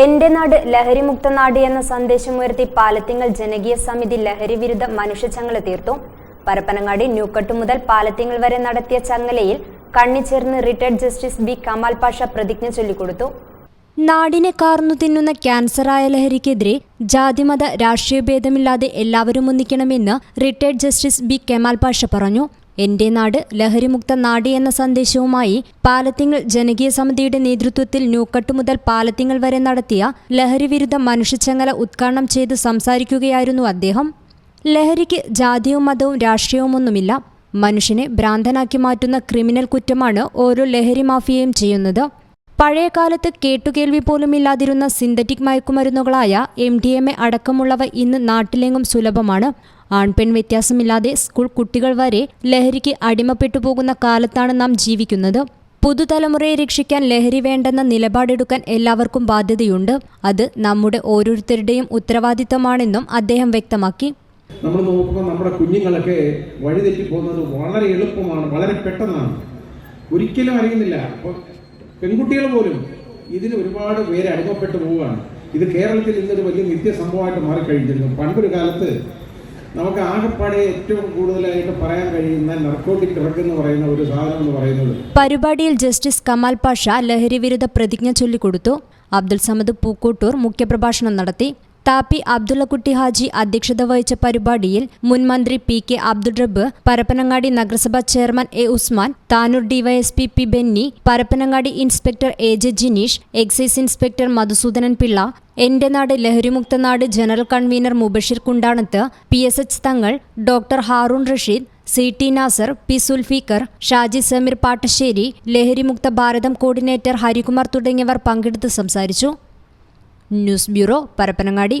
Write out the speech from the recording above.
എന്റെ നാട് ലഹരിമുക്ത നാട് എന്ന സന്ദേശം ഉയർത്തി പാലത്തിങ്ങൽ ജനകീയ സമിതി ലഹരി വിരുദ്ധ മനുഷ്യച്ചങ്ങല തീർത്തു. പരപ്പനങ്ങാടി ന്യൂക്കട്ട് മുതൽ പാലത്തിങ്ങൽ വരെ നടത്തിയ ചങ്ങലയിൽ കണ്ണിച്ചേർന്ന് retired justice B. Kamal Pasha പ്രതിജ്ഞ ചൊല്ലിക്കൊടുത്തു. നാടിനെ കാർന്നു തിന്നുന്ന ക്യാൻസറായ ലഹരിക്കെതിരെ ജാതിമത രാഷ്ട്രീയ ഭേദമില്ലാതെ എല്ലാവരും ഒന്നിക്കണമെന്ന് retired justice B. Kemal Pasha പറഞ്ഞു. എന്റെ നാട് ലഹരിമുക്ത നാട് എന്ന സന്ദേശവുമായി പാലത്തിങ്ങൾ ജനകീയ സമിതിയുടെ നേതൃത്വത്തിൽ ന്യൂക്കട്ട് മുതൽ പാലത്തിങ്ങൾ വരെ നടത്തിയ ലഹരിവിരുദ്ധ മനുഷ്യച്ചങ്ങല ഉദ്ഘാടനം ചെയ്ത് സംസാരിക്കുകയായിരുന്നു അദ്ദേഹം. ലഹരിക്ക് ജാതിയും മതവും രാഷ്ട്രീയവുമൊന്നുമില്ല. മനുഷ്യനെ ഭ്രാന്തനാക്കി മാറ്റുന്ന ക്രിമിനൽ കുറ്റമാണ് ഓരോ ലഹരി മാഫിയയും ചെയ്യുന്നത്. പഴയ കാലത്ത് കേട്ടുകേൾവി പോലും ഇല്ലാതിരുന്ന സിന്തറ്റിക് മയക്കുമരുന്നുകളായ എം ഡി എം എ അടക്കമുള്ളവ ഇന്ന് നാട്ടിലെങ്ങും സുലഭമാണ്. ആൺപെൺ വ്യത്യാസമില്ലാതെ സ്കൂൾ കുട്ടികൾ വരെ ലഹരിക്ക് അടിമപ്പെട്ടു പോകുന്ന കാലത്താണ് നാം ജീവിക്കുന്നത്. പുതുതലമുറയെ രക്ഷിക്കാൻ ലഹരി വേണ്ടെന്ന നിലപാടെടുക്കാൻ എല്ലാവർക്കും ബാധ്യതയുണ്ട്. അത് നമ്മുടെ ഓരോരുത്തരുടെയും ഉത്തരവാദിത്തമാണെന്നും അദ്ദേഹം വ്യക്തമാക്കി. നമ്മൾ നോക്കുമ്പോൾ നമ്മുടെ കുഞ്ഞുങ്ങളൊക്കെ വഴിതെറ്റി പോകുന്നത് വളരെ എളുപ്പമാണ് വളരെ പെട്ടെന്നാണ്. ഒരിക്കലും അറിയുന്നില്ല. പെൺകുട്ടികൾ പോലും ഇതിന് ഒരുപാട് പേര് അനുഭവപ്പെട്ടു പോവുകയാണ്. ഇത് കേരളത്തിൽ ഇന്നൊരു വലിയ നിത്യ സംഭവമായിട്ട് മാറിക്കഴിഞ്ഞിരുന്നു. പണ്ടൊരു കാലത്ത് നമുക്ക് ആകെപ്പാടെ ഏറ്റവും കൂടുതലായിട്ട് പറയാൻ കഴിയുന്ന നർക്കോട്ടിക് ഡ്രഗ് എന്ന് പറയുന്ന ഒരു സാധനം എന്ന് പറയുന്നത് പരിപാടിയിൽ ജസ്റ്റിസ് കമാൽ പാഷ ലഹരി വിരുദ്ധ പ്രതിജ്ഞ ചൊല്ലിക്കൊടുത്തു. അബ്ദുൽ സമദ് പൂക്കോട്ടൂർ മുഖ്യപ്രഭാഷണം നടത്തി. താപ്പി അബ്ദുള്ളക്കുട്ടി ഹാജി അധ്യക്ഷത വഹിച്ച പരിപാടിയിൽ മുൻ മന്ത്രി പി കെ അബ്ദുൾ റബ്ബ് പരപ്പനങ്ങാടി നഗരസഭാ chairman A Usman Tanur DYSP P Benny Parappanangadi inspector A J Jineesh excise inspector Madhusoodanan Pillai എന്റെ നാട് ലഹരിമുക്ത നാട് general convener Mubashir Kundanath P S H Thangal doctor Haroon Rasheed C T Nasar P Sulfikar Shaji Sameer Pattassery ലഹരിമുക്ത ഭാരതം coordinator Harikumar തുടങ്ങിയവർ പങ്കെടുത്ത് സംസാരിച്ചു. News bureau Parappanangadi